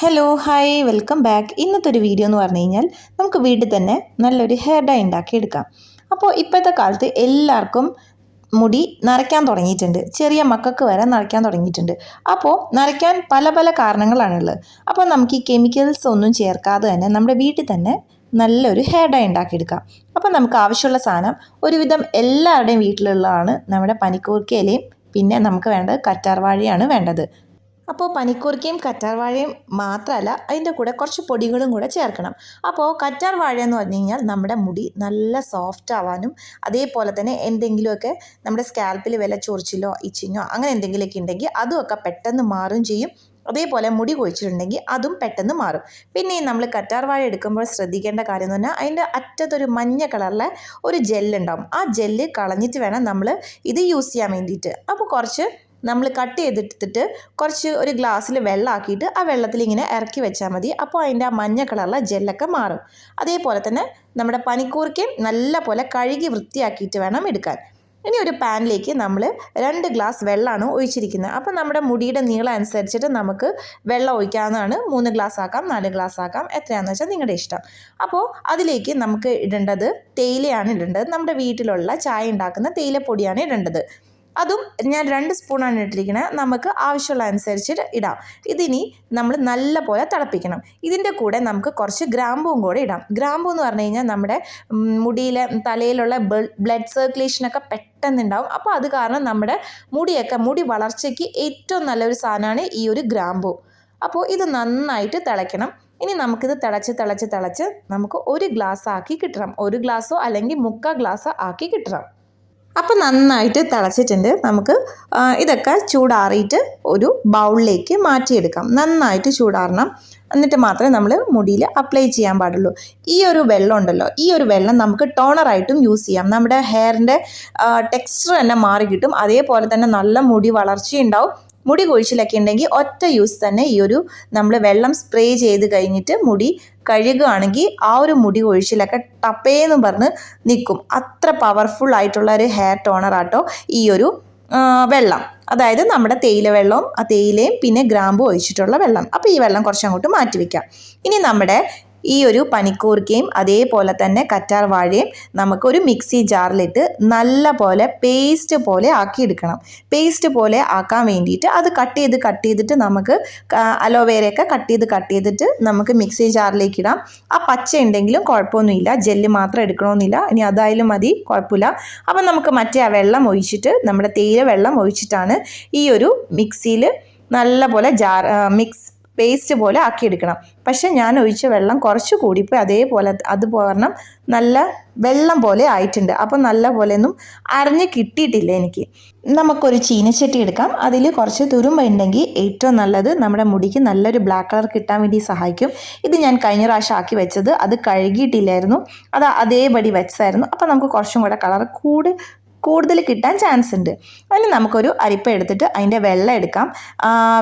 Hello hi welcome back ഇന്നത്തെ ഒരു video എന്ന് പറഞ്ഞു കഴിഞ്ഞാൽ നമുക്ക് വീട്ടിൽ തന്നെ നല്ലൊരു ഹെയർ ഡൈ ഉണ്ടാക്കി എടുക്കാം. അപ്പോൾ ഇപ്പോഴത്തെ കാലത്ത് എല്ലാവർക്കും മുടി നരയ്ക്കാൻ തുടങ്ങിയിട്ടുണ്ട്. ചെറിയ മക്കൾക്ക് വരെ നരയ്ക്കാൻ തുടങ്ങിയിട്ടുണ്ട്. അപ്പോൾ നരയ്ക്കാൻ പല പല കാരണങ്ങളാണുള്ളത് അപ്പോൾ നമുക്ക് ഈ കെമിക്കൽസ് ഒന്നും ചേർക്കാതെ തന്നെ നമ്മുടെ വീട്ടിൽ തന്നെ നല്ലൊരു ഹെയർ ഡൈ ഉണ്ടാക്കിയെടുക്കാം അപ്പോൾ നമുക്ക് ആവശ്യമുള്ള സാധനം ഒരുവിധം എല്ലാവരുടെയും വീട്ടിലുള്ളതാണ് നമ്മുടെ പനിക്കൂർക്കയിലയും പിന്നെ നമുക്ക് വേണ്ടത് കറ്റാർവാഴയാണ് വേണ്ടത്. അപ്പോൾ പനിക്കൂർക്കയും കറ്റാർവാഴയും മാത്രമല്ല അതിന്റെ കൂടെ കുറച്ച് പൊടികളും കൂടെ ചേർക്കണം. അപ്പോൾ കറ്റാർവാഴ എന്ന് പറഞ്ഞു കഴിഞ്ഞാൽ നമ്മുടെ മുടി നല്ല സോഫ്റ്റ് ആവാനും അതേപോലെ തന്നെ എന്തെങ്കിലുമൊക്കെ നമ്മുടെ സ്കാൽപ്പിൽ വില ചൊറിച്ചിലോ ഇച്ചിങ്ങോ അങ്ങനെ എന്തെങ്കിലുമൊക്കെ ഉണ്ടെങ്കിൽ അതുമൊക്കെ പെട്ടെന്ന് മാറും ചെയ്യും. അതേപോലെ മുടി കൊഴിച്ചിട്ടുണ്ടെങ്കിൽ അതും പെട്ടെന്ന് മാറും. പിന്നെ നമ്മൾ കറ്റാർവാഴ എടുക്കുമ്പോൾ ശ്രദ്ധിക്കേണ്ട കാര്യം എന്ന് പറഞ്ഞാൽ അതിന്റെ അറ്റത്തൊരു മഞ്ഞ കളറിലെ ഒരു ജെല്ലുണ്ടാവും ആ ജെല്ല് കളഞ്ഞിട്ട് വേണം നമ്മൾ ഇത് യൂസ് ചെയ്യാൻ വേണ്ടിയിട്ട്. അപ്പോൾ കുറച്ച് നമ്മൾ കട്ട് ചെയ്തെടുത്തിട്ട് കുറച്ച് ഒരു ഗ്ലാസ്സിൽ വെള്ളമാക്കിയിട്ട് ആ വെള്ളത്തിൽ ഇങ്ങനെ ഇറക്കി വെച്ചാൽ മതി. അപ്പോൾ അതിന്റെ ആ മഞ്ഞ കളറുള്ള ജെല്ലൊക്കെ മാറും. അതേപോലെ തന്നെ നമ്മുടെ പനിക്കൂർക്കയും നല്ല പോലെ കഴുകി വൃത്തിയാക്കിയിട്ട് വേണം എടുക്കാൻ. ഇനി ഒരു പാനിലേക്ക് നമ്മൾ രണ്ട് ഗ്ലാസ് വെള്ളമാണ് ഒഴിച്ചിരിക്കുന്നത്. അപ്പോൾ നമ്മുടെ മുടിയുടെ നീളം അനുസരിച്ചിട്ട് നമുക്ക് വെള്ളം ഒഴിക്കാവുന്നതാണ്. മൂന്ന് ഗ്ലാസ് ആക്കാം നാല് ഗ്ലാസ് ആക്കാം എത്രയാണെന്ന് വെച്ചാൽ നിങ്ങളുടെ ഇഷ്ടം. അപ്പോൾ അതിലേക്ക് നമുക്ക് ഇടേണ്ടത് തേയിലയാണ് ഇടേണ്ടത്. നമ്മുടെ വീട്ടിലുള്ള ചായ ഉണ്ടാക്കുന്ന തേയിലപ്പൊടിയാണ് ഇടേണ്ടത്. അതും ഞാൻ രണ്ട് സ്പൂണാണ് ഇട്ടിരിക്കുന്നത് നമുക്ക് ആവശ്യമുള്ള അനുസരിച്ച് ഇടാം. ഇതിനി നമ്മൾ നല്ല പോലെ തിളപ്പിക്കണം. ഇതിന്റെ കൂടെ നമുക്ക് കുറച്ച് ഗ്രാമ്പും കൂടെ ഇടാം. ഗ്രാമ്പു എന്ന് പറഞ്ഞു കഴിഞ്ഞാൽ നമ്മുടെ മുടിയിലെ തലയിലുള്ള ബ്ലഡ് സർക്കുലേഷനൊക്കെ പെട്ടെന്ന് ഉണ്ടാവും അപ്പോൾ അത് കാരണം നമ്മുടെ മുടിയൊക്കെ മുടി വളർച്ചയ്ക്ക് ഏറ്റവും നല്ലൊരു സാധനമാണ് ഈ ഒരു ഗ്രാമ്പു. അപ്പോൾ ഇത് നന്നായിട്ട് തിളയ്ക്കണം. ഇനി നമുക്കിത് തിളച്ച് തിളച്ച് തിളച്ച് നമുക്ക് ഒരു ഗ്ലാസ് ആക്കി കിട്ടണം. ഒരു ഗ്ലാസ്സോ അല്ലെങ്കിൽ മുക്കാൽ ഗ്ലാസ് ആക്കി കിട്ടണം. അപ്പോൾ നന്നായിട്ട് തിളച്ചിട്ടുണ്ട്. നമുക്ക് ഇതൊക്കെ ചൂടാറിയിട്ട് ഒരു ബൗളിലേക്ക് മാറ്റിയെടുക്കാം. നന്നായിട്ട് ചൂടാറണം. എന്നിട്ട് മാത്രമേ നമ്മൾ മുടിയിൽ അപ്ലൈ ചെയ്യാൻ പാടുള്ളൂ. ഈ ഒരു വെള്ളം ഉണ്ടല്ലോ ഈ ഒരു വെള്ളം നമുക്ക് ടോണറായിട്ടും യൂസ് ചെയ്യാം. നമ്മുടെ ഹെയറിന്റെ ടെക്സ്ചർ തന്നെ മാറി കിട്ടും. അതേപോലെ തന്നെ നല്ല മുടി വളർച്ചയുണ്ടാവും മുടി കൊഴിച്ചിലൊക്കെ ഉണ്ടെങ്കിൽ ഒറ്റ യൂസ് തന്നെ ഈ ഒരു നമ്മൾ വെള്ളം സ്പ്രേ ചെയ്ത് കഴിഞ്ഞിട്ട് മുടി കഴുകുകയാണെങ്കിൽ ആ ഒരു മുടി കൊഴിച്ചിലൊക്കെ ടപ്പേന്ന് പറഞ്ഞ് നിൽക്കും അത്ര പവർഫുൾ ആയിട്ടുള്ള ഒരു ഹെയർ ടോണർ ആട്ടോ ഈ ഒരു വെള്ളം. അതായത് നമ്മുടെ തേയില വെള്ളവും ആ തേയിലയും പിന്നെ ഗ്രാമ്പും ഒഴിച്ചിട്ടുള്ള വെള്ളം. അപ്പോൾ ഈ വെള്ളം കുറച്ചങ്ങോട്ട് മാറ്റി വയ്ക്കാം ഇനി നമ്മുടെ ഈ ഒരു പനിക്കൂർക്കയും അതേപോലെ തന്നെ കറ്റാർ വാഴയും നമുക്കൊരു മിക്സി ജാറിലിട്ട് നല്ല പോലെ പേസ്റ്റ് പോലെ ആക്കിയെടുക്കണം. പേസ്റ്റ് പോലെ ആക്കാൻ വേണ്ടിയിട്ട് അത് കട്ട് ചെയ്ത് കട്ട് ചെയ്തിട്ട് നമുക്ക് അലോവേരയൊക്കെ കട്ട് ചെയ്ത് കട്ട് ചെയ്തിട്ട് നമുക്ക് മിക്സി ജാറിലേക്ക് ഇടാം. ആ പച്ച ഉണ്ടെങ്കിലും കുഴപ്പമൊന്നുമില്ല. ജെല്ല് മാത്രം എടുക്കണമെന്നില്ല. ഇനി അതായാലും മതി. കുഴപ്പമില്ല. അപ്പം നമുക്ക് മറ്റേ ആ വെള്ളം ഒഴിച്ചിട്ട് നമ്മുടെ തേയില വെള്ളം ഒഴിച്ചിട്ടാണ് ഈ ഒരു മിക്സിയിൽ നല്ല പോലെ ജാർ മിക്സ് പേസ്റ്റ് പോലെ ആക്കിയെടുക്കണം. പക്ഷെ ഞാൻ ഒഴിച്ച വെള്ളം കുറച്ച് കൂടിപ്പോയി അതേപോലെ അത് കാരണം നല്ല വെള്ളം പോലെ ആയിട്ടുണ്ട്. അപ്പം നല്ല പോലെ ഒന്നും അരഞ്ഞ് കിട്ടിയിട്ടില്ല എനിക്ക്. നമുക്കൊരു ചീനച്ചട്ടി എടുക്കാം. അതിൽ കുറച്ച് തുരുമ്പ ഉണ്ടെങ്കിൽ ഏറ്റവും നല്ലത് നമ്മുടെ മുടിക്ക് നല്ലൊരു ബ്ലാക്ക് കളർ കിട്ടാൻ വേണ്ടി സഹായിക്കും. ഇത് ഞാൻ കഴിഞ്ഞ പ്രാവശ്യം ആക്കി വെച്ചത്. അത് കഴുകിയിട്ടില്ലായിരുന്നു. അത് അതേപടി വെച്ചായിരുന്നു അപ്പം നമുക്ക് കുറച്ചും കൂടെ കളർ കൂടി കൂടുതൽ കിട്ടാൻ ചാൻസ് ഉണ്ട്. അതിന് നമുക്കൊരു അരിപ്പ എടുത്തിട്ട് അതിന്റെ വെള്ളം എടുക്കാം.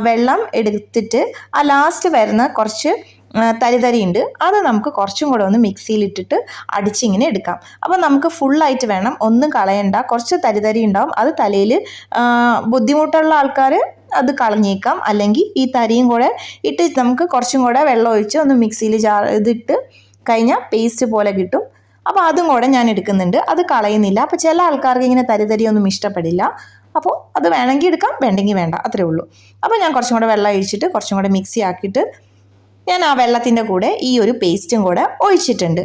വെള്ളം എടുത്തിട്ട് ആ ലാസ്റ്റ് വരുന്ന കുറച്ച് തരി ഉണ്ട്. അത് നമുക്ക് കുറച്ചും കൂടെ ഒന്ന് മിക്സിയിലിട്ടിട്ട് അടിച്ചിങ്ങനെ എടുക്കാം. അപ്പോൾ നമുക്ക് ഫുള്ളായിട്ട് വേണം. ഒന്നും കളയണ്ട. കുറച്ച് തരിതരി ഉണ്ടാവും. അത് തലയിൽ ബുദ്ധിമുട്ടുള്ള ആൾക്കാർ അത് കളഞ്ഞേക്കാം. അല്ലെങ്കിൽ ഈ തരിയും കൂടെ ഇട്ട് നമുക്ക് കുറച്ചും കൂടെ വെള്ളം ഒഴിച്ച് ഒന്ന് മിക്സിയിൽ ജാ ഇതിട്ട് കഴിഞ്ഞാൽ പേസ്റ്റ് പോലെ കിട്ടും. അപ്പോൾ അതും കൂടെ ഞാൻ എടുക്കുന്നുണ്ട്. അത് കളയുന്നില്ല. അപ്പോൾ ചില ആൾക്കാർക്ക് ഇങ്ങനെ തരിതരി ഒന്നും ഇഷ്ടപ്പെടില്ല. അപ്പോൾ അത് വേണമെങ്കിൽ എടുക്കാം വേണ്ടെങ്കിൽ വേണ്ട. അത്രേ ഉള്ളൂ. അപ്പോൾ ഞാൻ കുറച്ചും കൂടെ വെള്ളം ഒഴിച്ചിട്ട് കുറച്ചും കൂടെ മിക്സി ആക്കിയിട്ട് ഞാൻ ആ വെള്ളത്തിന്റെ കൂടെ ഈ ഒരു പേസ്റ്റും കൂടെ ഒഴിച്ചിട്ടുണ്ട്.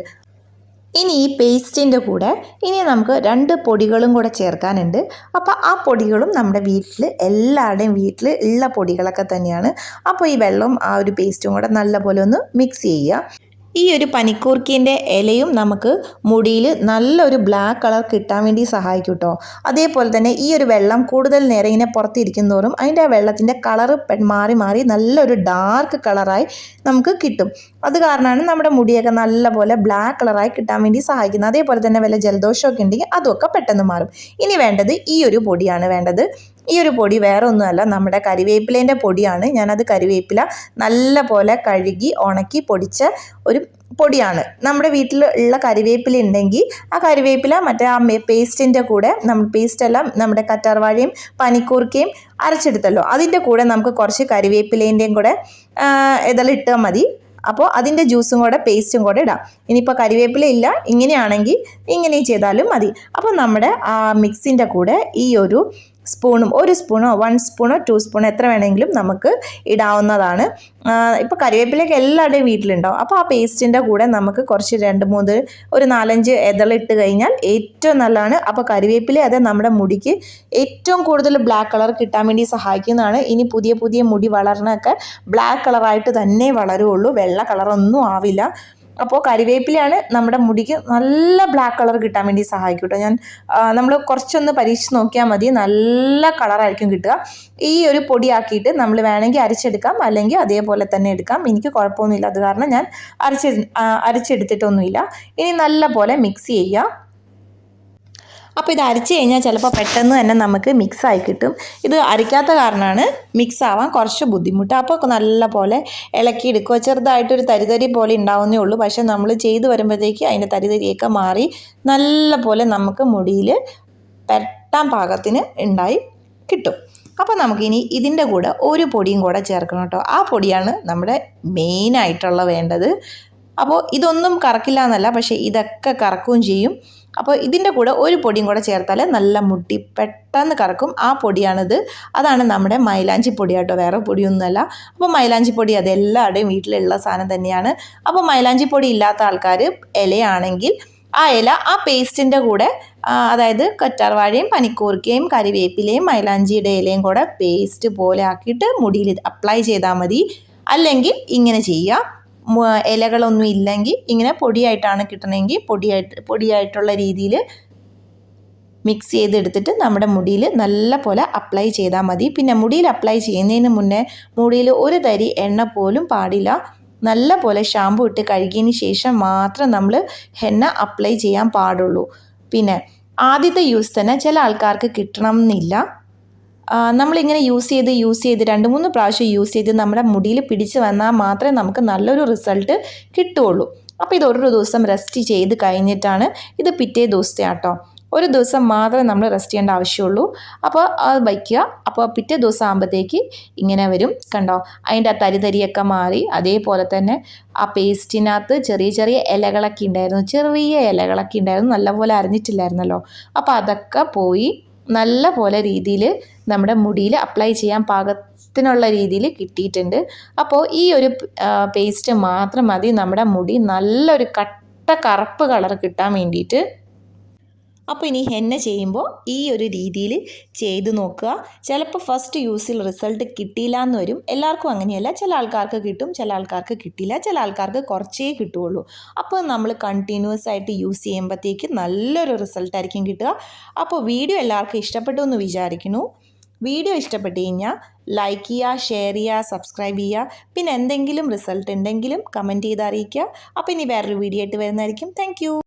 ഇനി ഈ പേസ്റ്റിന്റെ കൂടെ ഇനി നമുക്ക് രണ്ട് പൊടികളും കൂടെ ചേർക്കാനുണ്ട്. അപ്പോൾ ആ പൊടികളും നമ്മുടെ വീട്ടിൽ എല്ലാവരുടെയും വീട്ടിൽ ഉള്ള പൊടികളൊക്കെ തന്നെയാണ്. അപ്പോൾ ഈ വെള്ളവും ആ ഒരു പേസ്റ്റും കൂടെ നല്ലപോലെ ഒന്ന് മിക്സ് ചെയ്യുക. ഈ ഒരു പനിക്കൂർക്കിന്റെ ഇലയും നമുക്ക് മുടിയിൽ നല്ലൊരു ബ്ലാക്ക് കളർ കിട്ടാൻ വേണ്ടി സഹായിക്കും കേട്ടോ അതേപോലെ തന്നെ ഈ ഒരു വെള്ളം കൂടുതൽ നേരം ഇങ്ങനെ പുറത്തിരിക്കും തോറും അതിന്റെ ആ വെള്ളത്തിന്റെ കളറ് മാറി മാറി നല്ലൊരു ഡാർക്ക് കളറായി നമുക്ക് കിട്ടും. അത് കാരണമാണ് നമ്മുടെ മുടിയൊക്കെ നല്ലപോലെ ബ്ലാക്ക് കളറായി കിട്ടാൻ വേണ്ടി സഹായിക്കുന്നത്. അതേപോലെ തന്നെ വല്ല ജലദോഷമൊക്കെ ഉണ്ടെങ്കിൽ അതൊക്കെ പെട്ടെന്ന് മാറും. ഇനി വേണ്ടത് ഈ ഒരു പൊടിയാണ് വേണ്ടത്. ഈ ഒരു പൊടി വേറെ ഒന്നുമല്ല നമ്മുടെ കരിവേപ്പിലേന്റെ പൊടിയാണ്. ഞാനത് കരിവേപ്പില നല്ല പോലെ കഴുകി ഉണക്കി പൊടിച്ച ഒരു പൊടിയാണ്. നമ്മുടെ വീട്ടിൽ ഉള്ള കരിവേപ്പില ഉണ്ടെങ്കിൽ ആ കരിവേപ്പില മറ്റേ ആ പേസ്റ്റിന്റെ കൂടെ നമ്മൾ പേസ്റ്റെല്ലാം നമ്മുടെ കറ്റാർവാഴയും പനിക്കൂർക്കയും അരച്ചെടുത്തല്ലോ. അതിന്റെ കൂടെ നമുക്ക് കുറച്ച് കരിവേപ്പിലേന്റെയും കൂടെ ഇതെല്ലാം ഇട്ടാൽ മതി. അപ്പോൾ അതിന്റെ ജ്യൂസും കൂടെ പേസ്റ്റും കൂടെ ഇടാം. ഇനിയിപ്പോൾ കരിവേപ്പില ഇല്ല ഇങ്ങനെയാണെങ്കിൽ ഇങ്ങനെ ചെയ്താലും മതി. അപ്പോൾ നമ്മുടെ ആ മിക്സിന്റെ കൂടെ ഈ ഒരു സ്പൂണും ഒരു സ്പൂണോ വൺ സ്പൂണോ ടു സ്പൂണോ എത്ര വേണമെങ്കിലും നമുക്ക് ഇടാവുന്നതാണ്. ഇപ്പോൾ കറിവേപ്പിലേക്ക് എല്ലാവരുടെയും വീട്ടിലുണ്ടാവും അപ്പോൾ ആ പേസ്റ്റിന്റെ കൂടെ നമുക്ക് കുറച്ച് രണ്ട് മൂന്ന് ഒരു നാലഞ്ച് ഇതളിട്ട് കഴിഞ്ഞാൽ ഏറ്റവും നല്ലതാണ്. അപ്പോൾ കറിവേപ്പില അത് നമ്മുടെ മുടിക്ക് ഏറ്റവും കൂടുതൽ ബ്ലാക്ക് കളർ കിട്ടാൻ വേണ്ടി സഹായിക്കുന്നതാണ്. ഇനി പുതിയ പുതിയ മുടി വളർന്നൊക്കെ ബ്ലാക്ക് കളറായിട്ട് തന്നെ വളരുള്ളൂ. വെള്ള കളറൊന്നും ആവില്ല. അപ്പോൾ കരിവേപ്പിലയാണ് നമ്മുടെ മുടിക്ക് നല്ല ബ്ലാക്ക് കളർ കിട്ടാൻ വേണ്ടി സഹായിക്കും കേട്ടോ ഞാൻ നമ്മൾ കുറച്ചൊന്ന് പരീക്ഷിച്ച് നോക്കിയാൽ മതി. നല്ല കളറായിരിക്കും കിട്ടുക. ഈ ഒരു പൊടിയാക്കിയിട്ട് നമ്മൾ വേണമെങ്കിൽ അരിച്ചെടുക്കാം. അല്ലെങ്കിൽ അതേപോലെ തന്നെ എടുക്കാം. എനിക്ക് കുഴപ്പമൊന്നുമില്ല. അത് കാരണം ഞാൻ അരച്ച് അരച്ചെടുത്തിട്ടൊന്നുമില്ല. ഇനി നല്ല പോലെ മിക്സ് ചെയ്യുക അപ്പോൾ ഇത് അരച്ച് കഴിഞ്ഞാൽ ചിലപ്പോൾ പെട്ടെന്ന് തന്നെ നമുക്ക് മിക്സ് ആയി കിട്ടും. ഇത് അരയ്ക്കാത്ത കാരണമാണ് മിക്സ് ആവാൻ കുറച്ച് ബുദ്ധിമുട്ട്. അപ്പോൾ നല്ല പോലെ ഇളക്കി എടുക്കുക. ചെറുതായിട്ടൊരു തരിതരി പോലെ ഉണ്ടാവുന്നേ ഉള്ളൂ. പക്ഷേ നമ്മൾ ചെയ്ത് വരുമ്പോഴത്തേക്ക് അതിന്റെ തരിതരിയൊക്കെ മാറി നല്ല പോലെ നമുക്ക് മുടിയിൽ പെട്ടാൻ പാകത്തിന് ഉണ്ടായി കിട്ടും. അപ്പോൾ നമുക്കിനി ഇതിന്റെ കൂടെ ഒരു പൊടിയും കൂടെ ചേർക്കണം കേട്ടോ. ആ പൊടിയാണ് നമ്മുടെ മെയിനായിട്ടുള്ള വേണ്ടത്. അപ്പോൾ ഇതൊന്നും കറക്കില്ല എന്നല്ല. പക്ഷേ ഇതൊക്കെ കറക്കുകയും ചെയ്യും. അപ്പോൾ ഇതിന്റെ കൂടെ ഒരു പൊടിയും കൂടെ ചേർത്താൽ നല്ല മുട്ടി പെട്ടെന്ന് കറക്കും. ആ പൊടിയാണിത്. അതാണ് നമ്മുടെ മൈലാഞ്ചി പൊടി കേട്ടോ. വേറെ പൊടിയൊന്നുമല്ല. അപ്പോൾ മൈലാഞ്ചി പൊടി അത് എല്ലാവരുടെയും വീട്ടിലുള്ള സാധനം തന്നെയാണ്. അപ്പോൾ മൈലാഞ്ചി പൊടി ഇല്ലാത്ത ആൾക്കാർ ഇലയാണെങ്കിൽ ആ ഇല ആ പേസ്റ്റിന്റെ കൂടെ അതായത് കറ്റാർവാഴയും പനിക്കൂർക്കയും കരിവേപ്പിലയും മൈലാഞ്ചിയുടെ ഇലയും കൂടെ പേസ്റ്റ് പോലെ ആക്കിയിട്ട് മുടിയിൽ അപ്ലൈ ചെയ്താൽ മതി. അല്ലെങ്കിൽ ഇങ്ങനെ ചെയ്യുക. ഇലകളൊന്നും ഇല്ലെങ്കിൽ ഇങ്ങനെ പൊടിയായിട്ടാണ് കിട്ടണമെങ്കിൽ പൊടിയായിട്ട് പൊടിയായിട്ടുള്ള രീതിയിൽ മിക്സ് ചെയ്തെടുത്തിട്ട് നമ്മുടെ മുടിയിൽ നല്ല പോലെ അപ്ലൈ ചെയ്താൽ മതി. പിന്നെ മുടിയിൽ അപ്ലൈ ചെയ്യുന്നതിന് മുന്നേ മുടിയിൽ ഒരു തരി എണ്ണ പോലും പാടില്ല. നല്ല പോലെ ഷാമ്പു ഇട്ട് കഴുകിയതിന് ശേഷം മാത്രം നമ്മൾ ഹെന്ന അപ്ലൈ ചെയ്യാൻ പാടുള്ളൂ. പിന്നെ ആദ്യത്തെ യൂസ് തന്നെ ചില ആൾക്കാർക്ക് കിട്ടണം എന്നില്ല. നമ്മളിങ്ങനെ യൂസ് ചെയ്ത് യൂസ് ചെയ്ത് രണ്ട് മൂന്ന് പ്രാവശ്യം യൂസ് ചെയ്ത് നമ്മുടെ മുടിയിൽ പിടിച്ച് വന്നാൽ മാത്രമേ നമുക്ക് നല്ലൊരു റിസൾട്ട് കിട്ടുകയുള്ളൂ. അപ്പോൾ ഇത് ഒരു ദിവസം റെസ്റ്റ് ചെയ്ത് കഴിഞ്ഞിട്ടാണ് ഇത് പിറ്റേ ദിവസത്തെ ഒരു ദിവസം മാത്രമേ നമ്മൾ റെസ്റ്റ് ചെയ്യേണ്ട ആവശ്യമുള്ളൂ. അപ്പോൾ അത് വയ്ക്കുക. അപ്പോൾ പിറ്റേ ദിവസം ആകുമ്പോഴത്തേക്ക് ഇങ്ങനെ വരും കണ്ടോ. അതിന്റെ ആ തരിതരിയൊക്കെ മാറി. അതേപോലെ തന്നെ ആ പേസ്റ്റിനകത്ത് ചെറിയ ചെറിയ ഇലകളൊക്കെ ഉണ്ടായിരുന്നു. ചെറിയ ഇലകളൊക്കെ ഉണ്ടായിരുന്നു. നല്ലപോലെ അരിഞ്ഞിട്ടില്ലായിരുന്നല്ലോ. അപ്പോൾ അതൊക്കെ പോയി നല്ല പോലെ രീതിയിൽ നമ്മുടെ മുടിയിൽ അപ്ലൈ ചെയ്യാൻ പാകത്തിനുള്ള രീതിയിൽ കിട്ടിയിട്ടുണ്ട്. അപ്പോൾ ഈ ഒരു പേസ്റ്റ് മാത്രം മതി. നമ്മുടെ മുടി നല്ലൊരു കട്ട കറുപ്പ് കളർ കിട്ടാൻ വേണ്ടിയിട്ട്. അപ്പോൾ ഇനി ഹെന്ന ചെയ്യുമ്പോൾ ഈ ഒരു രീതിയിൽ ചെയ്ത് നോക്കുക. ചിലപ്പോൾ ഫസ്റ്റ് യൂസിൽ റിസൾട്ട് കിട്ടിയില്ല എന്ന് വരും. എല്ലാവർക്കും അങ്ങനെയല്ല. ചില ആൾക്കാർക്ക് കിട്ടും ചില ആൾക്കാർക്ക് കിട്ടില്ല ചില ആൾക്കാർക്ക് കുറച്ചേ കിട്ടുകയുള്ളൂ. അപ്പോൾ നമ്മൾ കണ്ടിന്യൂസ് ആയിട്ട് യൂസ് ചെയ്യുമ്പോഴത്തേക്ക് നല്ലൊരു റിസൾട്ടായിരിക്കും കിട്ടുക. അപ്പോൾ വീഡിയോ എല്ലാവർക്കും ഇഷ്ടപ്പെട്ടു എന്ന് വിചാരിക്കുന്നു. വീഡിയോ ഇഷ്ടപ്പെട്ട് കഴിഞ്ഞാൽ ലൈക്ക് ചെയ്യുക ഷെയർ ചെയ്യുക സബ്സ്ക്രൈബ് ചെയ്യുക. പിന്നെ എന്തെങ്കിലും റിസൾട്ട് ഉണ്ടെങ്കിലും കമന്റ് ചെയ്ത് അറിയിക്കുക. അപ്പോൾ ഇനി വേറൊരു വീഡിയോ ആയിട്ട് വരുന്നതായിരിക്കും. താങ്ക്